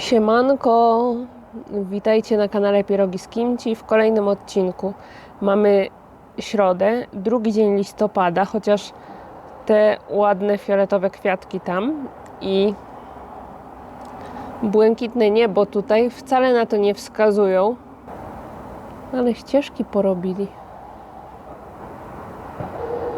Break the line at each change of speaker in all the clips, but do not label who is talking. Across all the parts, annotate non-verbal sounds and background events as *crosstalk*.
Siemanko, witajcie na kanale Pierogi z Kimci w kolejnym odcinku. Mamy środę, drugi dzień listopada, chociaż te ładne fioletowe kwiatki tam i błękitne niebo tutaj wcale na to nie wskazują, ale ścieżki porobili.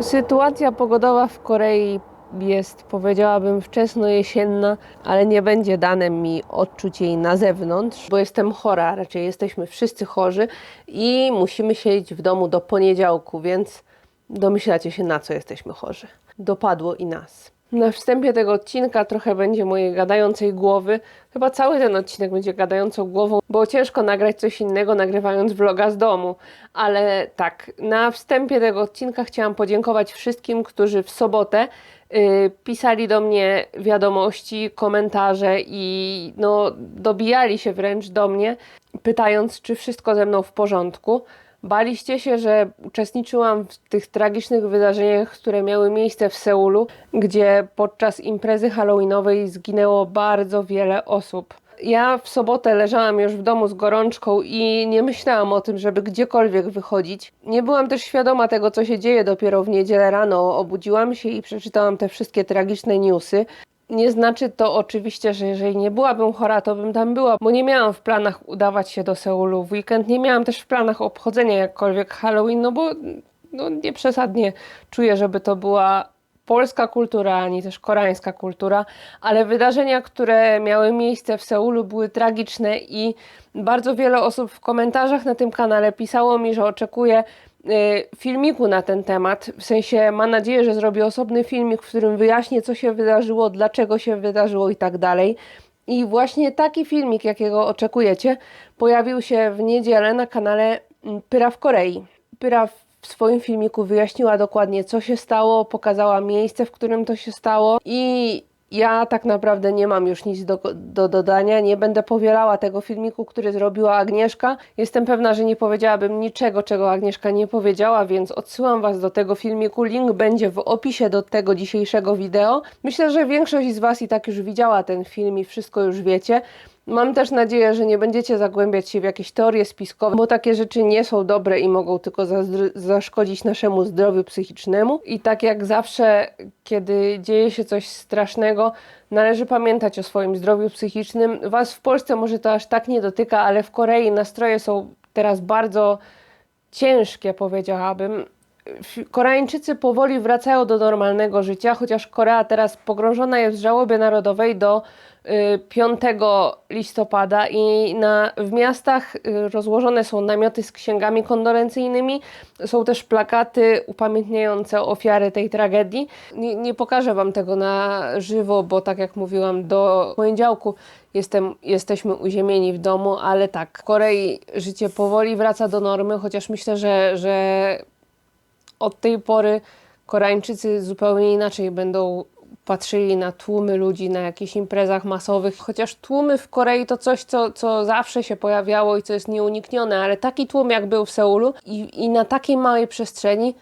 Sytuacja pogodowa w Korei jest, powiedziałabym, wczesnojesienna, ale nie będzie dane mi odczuć jej na zewnątrz, bo jestem chora, raczej jesteśmy wszyscy chorzy i musimy siedzieć w domu do poniedziałku, więc domyślacie się, na co jesteśmy chorzy. Dopadło i nas. Na wstępie tego odcinka trochę będzie mojej gadającej głowy. Chyba cały ten odcinek będzie gadającą głową, bo ciężko nagrać coś innego nagrywając vloga z domu. Ale tak, na wstępie tego odcinka chciałam podziękować wszystkim, którzy w sobotę y, pisali do mnie wiadomości, komentarze i no, dobijali się wręcz do mnie, pytając, czy wszystko ze mną w porządku. Baliście się, że uczestniczyłam w tych tragicznych wydarzeniach, które miały miejsce w Seulu, gdzie podczas imprezy halloweenowej zginęło bardzo wiele osób. Ja w sobotę leżałam już w domu z gorączką i nie myślałam o tym, żeby gdziekolwiek wychodzić. Nie byłam też świadoma tego, co się dzieje dopiero w niedzielę rano. Obudziłam się i przeczytałam te wszystkie tragiczne newsy. Nie znaczy to oczywiście, że jeżeli nie byłabym chora, to bym tam była, bo nie miałam w planach udawać się do Seulu w weekend. Nie miałam też w planach obchodzenia jakkolwiek Halloween, no bo no, nie przesadnie czuję, żeby to była polska kultura, ani też koreańska kultura, ale wydarzenia, które miały miejsce w Seulu były tragiczne i bardzo wiele osób w komentarzach na tym kanale pisało mi, że oczekuje filmiku na ten temat. W sensie ma nadzieję, że zrobię osobny filmik, w którym wyjaśnię, co się wydarzyło, dlaczego się wydarzyło i tak dalej. I właśnie taki filmik, jakiego oczekujecie, pojawił się w niedzielę na kanale mm, Pyra w Korei. Pyra w swoim filmiku wyjaśniła dokładnie, co się stało, pokazała miejsce, w którym to się stało i ja tak naprawdę nie mam już nic do, do dodania. Nie będę powielała tego filmiku, który zrobiła Agnieszka. Jestem pewna, że nie powiedziałabym niczego, czego Agnieszka nie powiedziała, więc odsyłam Was do tego filmiku. Link będzie w opisie do tego dzisiejszego wideo. Myślę, że większość z Was i tak już widziała ten film i wszystko już wiecie. Mam też nadzieję, że nie będziecie zagłębiać się w jakieś teorie spiskowe, bo takie rzeczy nie są dobre i mogą tylko zaszkodzić naszemu zdrowiu psychicznemu. I tak jak zawsze, kiedy dzieje się coś strasznego, należy pamiętać o swoim zdrowiu psychicznym. Was w Polsce może to aż tak nie dotyka, ale w Korei nastroje są teraz bardzo ciężkie, powiedziałabym. Koreańczycy powoli wracają do normalnego życia, chociaż Korea teraz pogrążona jest w żałobie narodowej do y, 5 listopada i na, w miastach y, rozłożone są namioty z księgami kondolencyjnymi. Są też plakaty upamiętniające ofiary tej tragedii. Nie, nie pokażę Wam tego na żywo, bo tak jak mówiłam, do poniedziałku jestem, jesteśmy uziemieni w domu, ale tak, w Korei życie powoli wraca do normy, chociaż myślę, że, że od tej pory Koreańczycy zupełnie inaczej będą patrzyli na tłumy ludzi na jakichś imprezach masowych. Chociaż tłumy w Korei to coś, co, co zawsze się pojawiało i co jest nieuniknione, ale taki tłum jak był w Seulu i, i na takiej małej przestrzeni,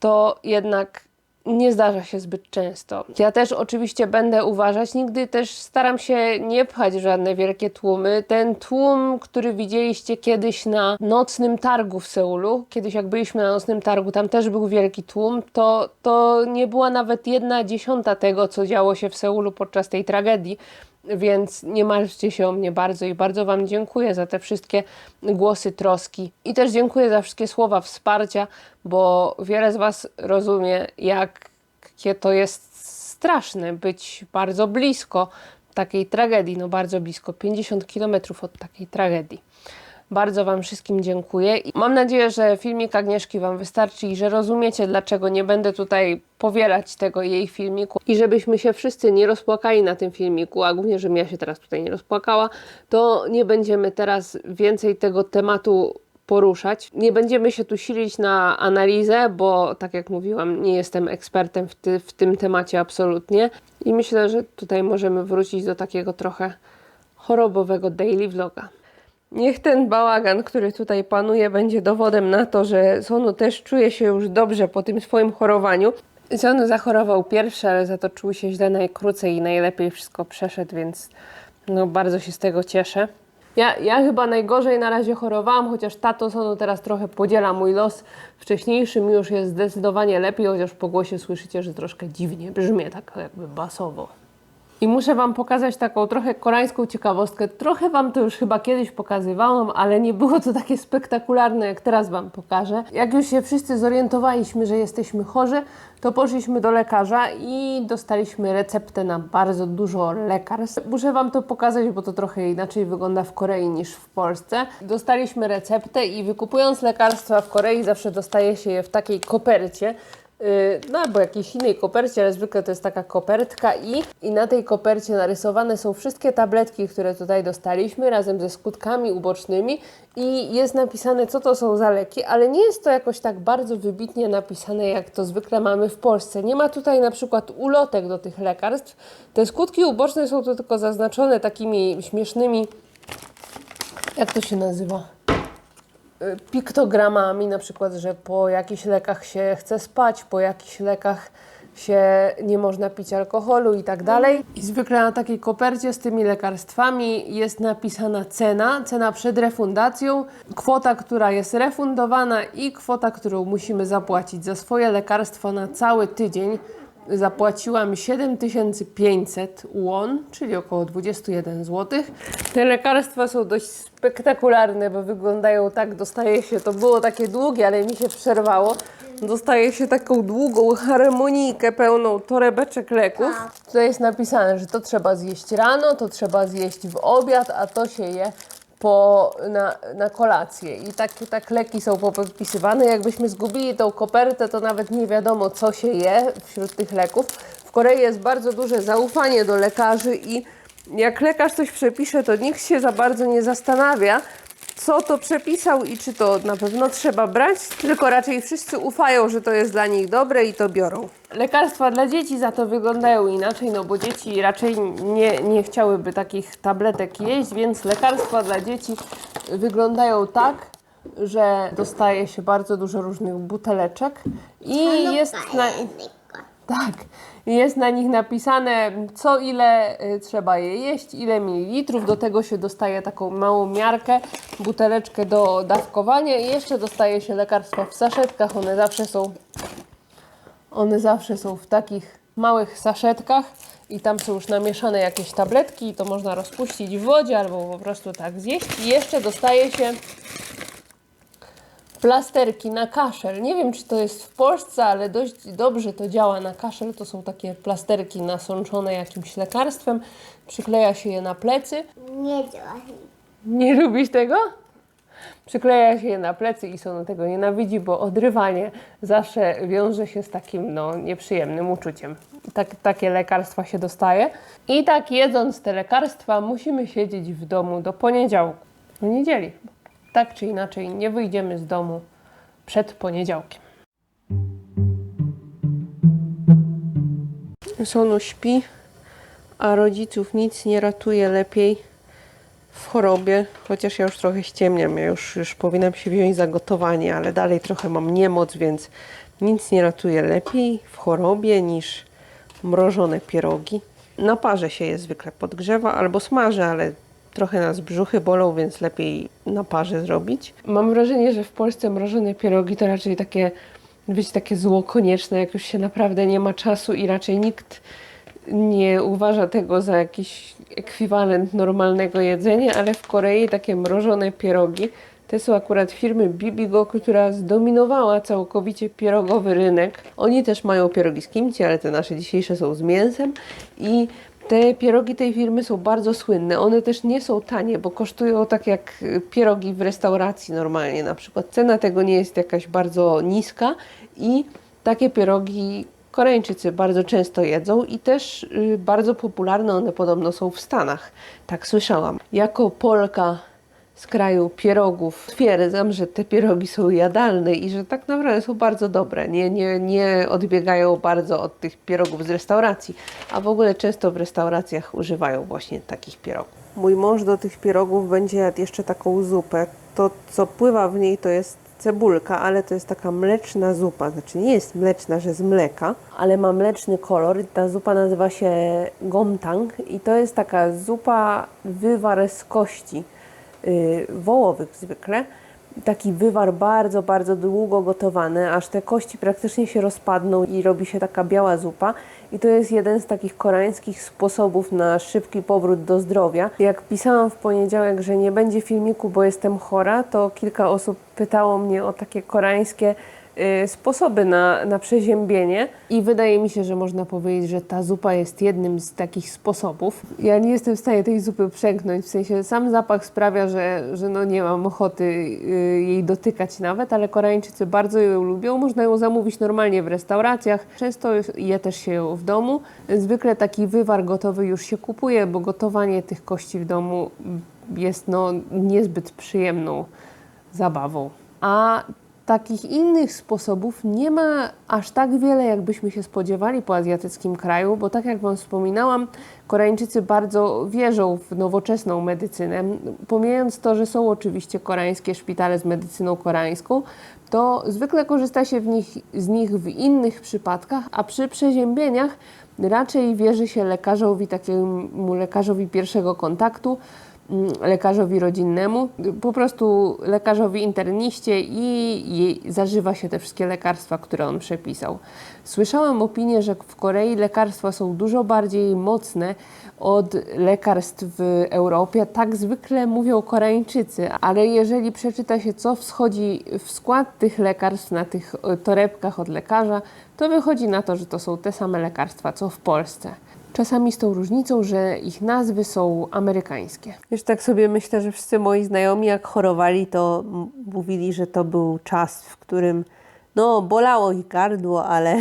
to jednak nie zdarza się zbyt często. Ja też oczywiście będę uważać, nigdy też staram się nie pchać w żadne wielkie tłumy. Ten tłum, który widzieliście kiedyś na nocnym targu w Seulu, kiedyś jak byliśmy na nocnym targu, tam też był wielki tłum, to, to nie była nawet jedna dziesiąta tego, co działo się w Seulu podczas tej tragedii. Więc nie martwcie się o mnie bardzo i bardzo Wam dziękuję za te wszystkie głosy troski. I też dziękuję za wszystkie słowa wsparcia, bo wiele z Was rozumie, jakie to jest straszne być bardzo blisko takiej tragedii. No bardzo blisko, 50 km od takiej tragedii. Bardzo Wam wszystkim dziękuję i mam nadzieję, że filmik Agnieszki Wam wystarczy i że rozumiecie, dlaczego nie będę tutaj powielać tego jej filmiku i żebyśmy się wszyscy nie rozpłakali na tym filmiku, a głównie, żebym ja się teraz tutaj nie rozpłakała, to nie będziemy teraz więcej tego tematu poruszać. Nie będziemy się tu silić na analizę, bo tak jak mówiłam, nie jestem ekspertem w, ty, w tym temacie absolutnie i myślę, że tutaj możemy wrócić do takiego trochę chorobowego daily vloga. Niech ten bałagan, który tutaj panuje, będzie dowodem na to, że Sonu też czuje się już dobrze po tym swoim chorowaniu. Sonu zachorował pierwszy, ale za to czuł się źle najkrócej i najlepiej wszystko przeszedł, więc No bardzo się z tego cieszę. Ja, ja chyba najgorzej na razie chorowałam, chociaż tato Sono teraz trochę podziela mój los wcześniejszy. Mi już jest zdecydowanie lepiej, chociaż po głosie słyszycie, że troszkę dziwnie brzmię, tak jakby basowo. I muszę Wam pokazać taką trochę koreańską ciekawostkę. Trochę Wam to już chyba kiedyś pokazywałam, ale nie było to takie spektakularne, jak teraz Wam pokażę. Jak już się wszyscy zorientowaliśmy, że jesteśmy chorzy, to poszliśmy do lekarza i dostaliśmy receptę na bardzo dużo lekarstw. Muszę Wam to pokazać, bo to trochę inaczej wygląda w Korei niż w Polsce. Dostaliśmy receptę i wykupując lekarstwa w Korei zawsze dostaje się je w takiej kopercie. Yy, no albo jakiejś innej kopercie, ale zwykle to jest taka kopertka i, i na tej kopercie narysowane są wszystkie tabletki, które tutaj dostaliśmy razem ze skutkami ubocznymi i jest napisane co to są za leki, ale nie jest to jakoś tak bardzo wybitnie napisane jak to zwykle mamy w Polsce. Nie ma tutaj na przykład ulotek do tych lekarstw. Te skutki uboczne są tu tylko zaznaczone takimi śmiesznymi jak to się nazywa? Piktogramami, na przykład, że po jakichś lekach się chce spać, po jakichś lekach się nie można pić alkoholu i tak dalej. I zwykle na takiej kopercie z tymi lekarstwami jest napisana cena, cena przed refundacją, kwota, która jest refundowana i kwota, którą musimy zapłacić za swoje lekarstwo na cały tydzień. Zapłaciłam 7500 won, czyli około 21 zł. Te lekarstwa są dość spektakularne, bo wyglądają tak, dostaje się, to było takie długie, ale mi się przerwało. Dostaje się taką długą harmonijkę pełną torebeczek leków. Tutaj jest napisane, że to trzeba zjeść rano, to trzeba zjeść w obiad, a to się je po, na, na kolację. I tak, tak leki są podpisywane. Jakbyśmy zgubili tą kopertę, to nawet nie wiadomo, co się je wśród tych leków. W Korei jest bardzo duże zaufanie do lekarzy i jak lekarz coś przepisze, to nikt się za bardzo nie zastanawia, co to przepisał i czy to na pewno trzeba brać, tylko raczej wszyscy ufają, że to jest dla nich dobre i to biorą. Lekarstwa dla dzieci za to wyglądają inaczej, no bo dzieci raczej nie, nie chciałyby takich tabletek jeść, więc lekarstwa dla dzieci wyglądają tak, że dostaje się bardzo dużo różnych buteleczek i jest na, tak. Jest na nich napisane, co ile y, trzeba je jeść, ile mililitrów. Do tego się dostaje taką małą miarkę, buteleczkę do dawkowania i jeszcze dostaje się lekarstwa w saszetkach. One zawsze są, one zawsze są w takich małych saszetkach i tam są już namieszane jakieś tabletki to można rozpuścić w wodzie albo po prostu tak zjeść. I jeszcze dostaje się plasterki na kaszel. Nie wiem, czy to jest w Polsce, ale dość dobrze to działa na kaszel. To są takie plasterki nasączone jakimś lekarstwem. Przykleja się je na plecy.
Nie działa.
Nie lubisz tego? Przykleja się je na plecy i Sono tego nienawidzi, bo odrywanie zawsze wiąże się z takim no, nieprzyjemnym uczuciem. Tak, takie lekarstwa się dostaje. I tak jedząc te lekarstwa musimy siedzieć w domu do poniedziałku, do niedzieli. Tak czy inaczej nie wyjdziemy z domu przed poniedziałkiem. Sonu śpi, a rodziców nic nie ratuje lepiej w chorobie, chociaż ja już trochę ściemniam, ja już, już powinnam się wziąć za gotowanie, ale dalej trochę mam niemoc, więc nic nie ratuje lepiej w chorobie niż mrożone pierogi. Na parze się je zwykle podgrzewa albo smaży, ale trochę nas brzuchy bolą, więc lepiej na parze zrobić. Mam wrażenie, że w Polsce mrożone pierogi to raczej takie być takie zło konieczne, jak już się naprawdę nie ma czasu i raczej nikt nie uważa tego za jakiś ekwiwalent normalnego jedzenia, ale w Korei takie mrożone pierogi to są akurat firmy Bibigo, która zdominowała całkowicie pierogowy rynek. Oni też mają pierogi z kimchi, ale te nasze dzisiejsze są z mięsem i te pierogi tej firmy są bardzo słynne. One też nie są tanie, bo kosztują tak jak pierogi w restauracji normalnie. Na przykład cena tego nie jest jakaś bardzo niska i takie pierogi Koreańczycy bardzo często jedzą i też y, bardzo popularne one podobno są w Stanach. Tak słyszałam. Jako Polka z kraju pierogów twierdzam, że te pierogi są jadalne i że tak naprawdę są bardzo dobre. Nie, nie, nie odbiegają bardzo od tych pierogów z restauracji, a w ogóle często w restauracjach używają właśnie takich pierogów. Mój mąż do tych pierogów będzie jadł jeszcze taką zupę. To, co pływa w niej, to jest cebulka, ale to jest taka mleczna zupa. Znaczy nie jest mleczna, że z mleka, ale ma mleczny kolor. Ta zupa nazywa się gomtang i to jest taka zupa wywar z kości wołowych zwykle. Taki wywar bardzo, bardzo długo gotowany, aż te kości praktycznie się rozpadną i robi się taka biała zupa. I to jest jeden z takich koreańskich sposobów na szybki powrót do zdrowia. Jak pisałam w poniedziałek, że nie będzie filmiku, bo jestem chora, to kilka osób pytało mnie o takie koreańskie y, sposoby na, na przeziębienie i wydaje mi się, że można powiedzieć, że ta zupa jest jednym z takich sposobów. Ja nie jestem w stanie tej zupy przeknąć, w sensie sam zapach sprawia, że, że no nie mam ochoty y, jej dotykać nawet, ale Koreańczycy bardzo ją lubią. Można ją zamówić normalnie w restauracjach. Często je też się ją w domu. Zwykle taki wywar gotowy już się kupuje, bo gotowanie tych kości w domu jest no niezbyt przyjemną zabawą. A takich innych sposobów nie ma aż tak wiele, jakbyśmy się spodziewali po azjatyckim kraju, bo tak jak Wam wspominałam, Koreańczycy bardzo wierzą w nowoczesną medycynę. Pomijając to, że są oczywiście koreańskie szpitale z medycyną koreańską, to zwykle korzysta się nich, z nich w innych przypadkach, a przy przeziębieniach raczej wierzy się lekarzowi, takiemu lekarzowi pierwszego kontaktu, lekarzowi rodzinnemu, po prostu lekarzowi interniście i zażywa się te wszystkie lekarstwa, które on przepisał. Słyszałam opinię, że w Korei lekarstwa są dużo bardziej mocne od lekarstw w Europie. Tak zwykle mówią Koreańczycy, ale jeżeli przeczyta się, co wschodzi w skład tych lekarstw na tych e, torebkach od lekarza, to wychodzi na to, że to są te same lekarstwa, co w Polsce. Czasami z tą różnicą, że ich nazwy są amerykańskie. Wiesz, tak sobie myślę, że wszyscy moi znajomi, jak chorowali, to mówili, że to był czas, w którym no, bolało ich gardło, ale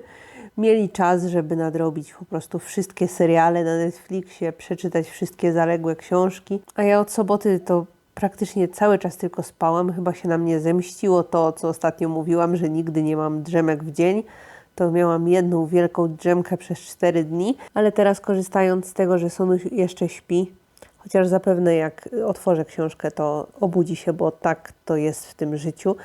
*laughs* mieli czas, żeby nadrobić po prostu wszystkie seriale na Netflixie, przeczytać wszystkie zaległe książki. A ja od soboty to praktycznie cały czas tylko spałam. Chyba się na mnie zemściło to, co ostatnio mówiłam, że nigdy nie mam drzemek w dzień to miałam jedną wielką drzemkę przez 4 dni, ale teraz korzystając z tego, że Sonu jeszcze śpi, chociaż zapewne jak otworzę książkę, to obudzi się, bo tak to jest w tym życiu,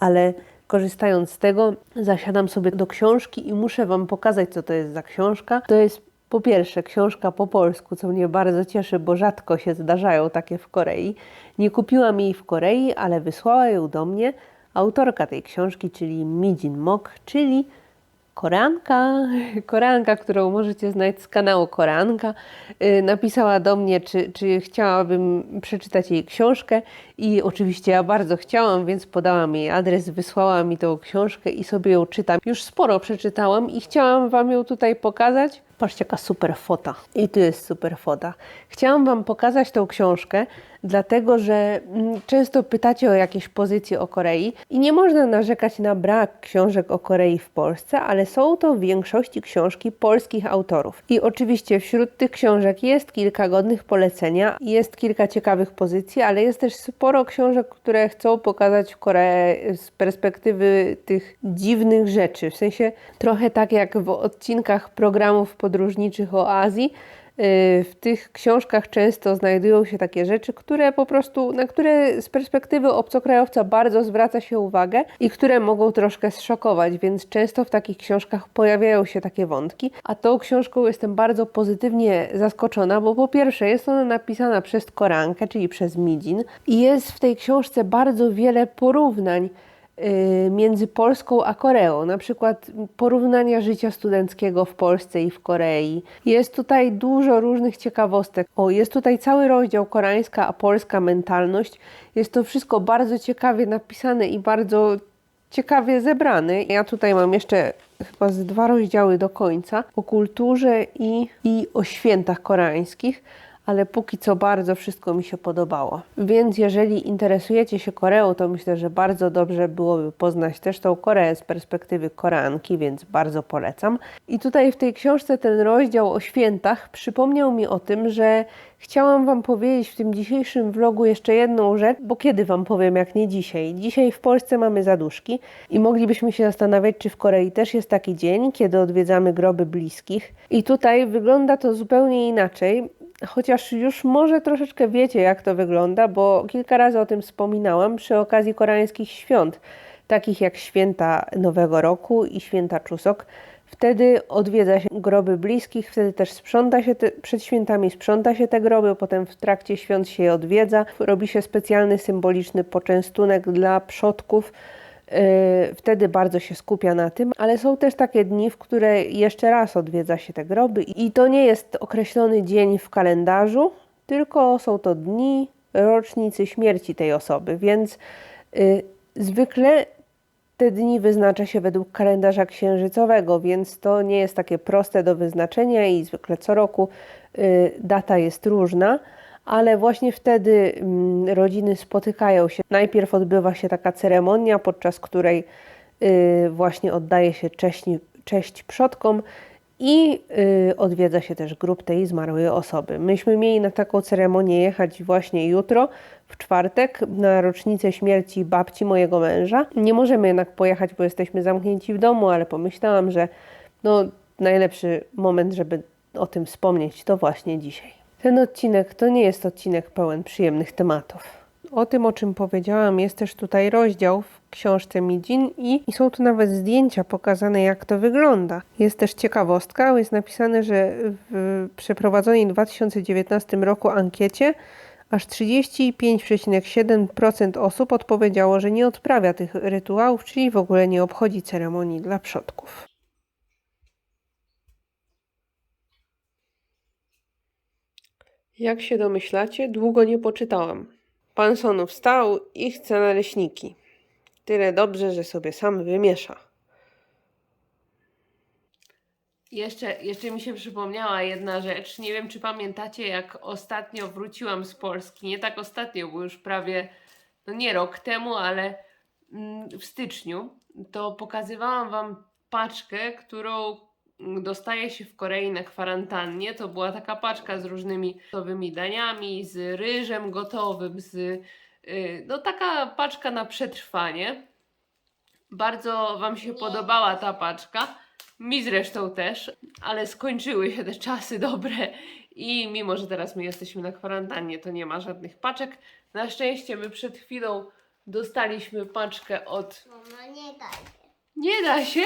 ale korzystając z tego, zasiadam sobie do książki i muszę Wam pokazać, co to jest za książka. To jest po pierwsze książka po polsku, co mnie bardzo cieszy, bo rzadko się zdarzają takie w Korei. Nie kupiłam jej w Korei, ale wysłała ją do mnie autorka tej książki, czyli Mijin Mok, czyli Koreanka, *laughs* Koreanka, którą możecie znać z kanału Koreanka, yy, napisała do mnie, czy, czy chciałabym przeczytać jej książkę i oczywiście ja bardzo chciałam, więc podałam jej adres, wysłała mi tą książkę i sobie ją czytam. Już sporo przeczytałam i chciałam Wam ją tutaj pokazać. Patrzcie, jaka super fota. I tu jest super fota. Chciałam Wam pokazać tą książkę, dlatego że mm, często pytacie o jakieś pozycje o Korei i nie można narzekać na brak książek o Korei w Polsce, ale są to w większości książki polskich autorów. I oczywiście wśród tych książek jest kilka godnych polecenia, jest kilka ciekawych pozycji, ale jest też sporo książek, które chcą pokazać Koreę z perspektywy tych dziwnych rzeczy. W sensie trochę tak jak w odcinkach programów podróżniczych o Azji, Y, w tych książkach często znajdują się takie rzeczy, które po prostu, na które z perspektywy obcokrajowca bardzo zwraca się uwagę i które mogą troszkę zszokować, więc często w takich książkach pojawiają się takie wątki. A tą książką jestem bardzo pozytywnie zaskoczona, bo po pierwsze jest ona napisana przez Korankę, czyli przez Midin i jest w tej książce bardzo wiele porównań między Polską a Koreą, na przykład porównania życia studenckiego w Polsce i w Korei. Jest tutaj dużo różnych ciekawostek. O, jest tutaj cały rozdział koreańska a polska mentalność. Jest to wszystko bardzo ciekawie napisane i bardzo ciekawie zebrane. Ja tutaj mam jeszcze chyba z dwa rozdziały do końca o kulturze i, i o świętach koreańskich ale póki co bardzo wszystko mi się podobało. Więc jeżeli interesujecie się Koreą, to myślę, że bardzo dobrze byłoby poznać też tą Koreę z perspektywy Koreanki, więc bardzo polecam. I tutaj w tej książce ten rozdział o świętach przypomniał mi o tym, że chciałam Wam powiedzieć w tym dzisiejszym vlogu jeszcze jedną rzecz, bo kiedy Wam powiem, jak nie dzisiaj? Dzisiaj w Polsce mamy zaduszki i moglibyśmy się zastanawiać, czy w Korei też jest taki dzień, kiedy odwiedzamy groby bliskich. I tutaj wygląda to zupełnie inaczej chociaż już może troszeczkę wiecie, jak to wygląda, bo kilka razy o tym wspominałam przy okazji koreańskich świąt, takich jak święta Nowego Roku i święta Czusok. Wtedy odwiedza się groby bliskich, wtedy też sprząta się te, przed świętami, sprząta się te groby, potem w trakcie świąt się je odwiedza. Robi się specjalny symboliczny poczęstunek dla przodków. Yy, Wtedy bardzo się skupia na tym, ale są też takie dni, w które jeszcze raz odwiedza się te groby i to nie jest określony dzień w kalendarzu, tylko są to dni rocznicy śmierci tej osoby, więc yy, zwykle te dni wyznacza się według kalendarza księżycowego, więc to nie jest takie proste do wyznaczenia i zwykle co roku y, data jest różna, ale właśnie wtedy mm, rodziny spotykają się. Najpierw odbywa się taka ceremonia, podczas której y, właśnie oddaje się cześć, cześć przodkom i y, odwiedza się też grób tej zmarłej osoby. Myśmy mieli na taką ceremonię jechać właśnie jutro, w czwartek, na rocznicę śmierci babci mojego męża. Nie możemy jednak pojechać, bo jesteśmy zamknięci w domu, ale pomyślałam, że no, najlepszy moment, żeby o tym wspomnieć, to właśnie dzisiaj. Ten odcinek to nie jest odcinek pełen przyjemnych tematów. O tym, o czym powiedziałam, jest też tutaj rozdział w książce Midzin i, i są tu nawet zdjęcia pokazane, jak to wygląda. Jest też ciekawostka, jest napisane, że w przeprowadzonej w 2019 roku ankiecie aż 35,7% osób odpowiedziało, że nie odprawia tych rytuałów, czyli w ogóle nie obchodzi ceremonii dla przodków. Jak się domyślacie, długo nie poczytałam. Pan Sonu wstał i chce naleśniki. Tyle dobrze, że sobie sam wymiesza. Jeszcze, jeszcze mi się przypomniała jedna rzecz. Nie wiem, czy pamiętacie, jak ostatnio wróciłam z Polski. Nie tak ostatnio, bo już prawie, no nie rok temu, ale mm, w styczniu. To pokazywałam Wam paczkę, którą dostaje się w Korei na kwarantannie. To była taka paczka z różnymi gotowymi daniami, z ryżem gotowym, z. y, No, taka paczka na przetrwanie. Bardzo Wam się podobała ta paczka. Mi zresztą też, ale skończyły się te czasy dobre i mimo, że teraz my jesteśmy na kwarantannie, to nie ma żadnych paczek. Na szczęście my przed chwilą dostaliśmy paczkę od...
Mama, nie daj.
Nie da się?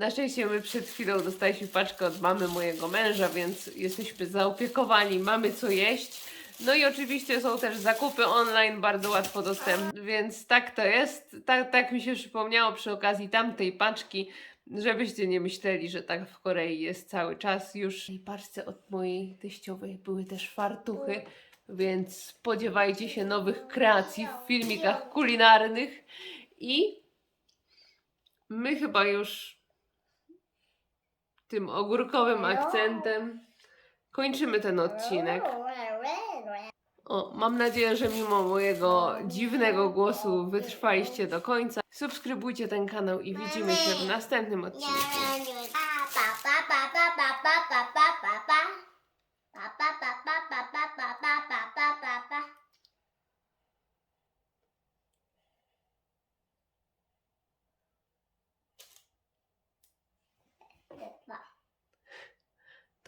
Na szczęście my przed chwilą dostaliśmy paczkę od mamy mojego męża, więc jesteśmy zaopiekowani, mamy co jeść. No i oczywiście są też zakupy online bardzo łatwo dostępne, więc tak to jest. Tak, tak mi się przypomniało przy okazji tamtej paczki, żebyście nie myśleli, że tak w Korei jest cały czas już. W paczce od mojej teściowej były też fartuchy, więc spodziewajcie się nowych kreacji w filmikach kulinarnych i my chyba już tym ogórkowym akcentem kończymy ten odcinek. O, mam nadzieję, że mimo mojego dziwnego głosu wytrwaliście do końca. Subskrybujcie ten kanał i widzimy się w następnym odcinku.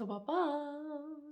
To pa pa!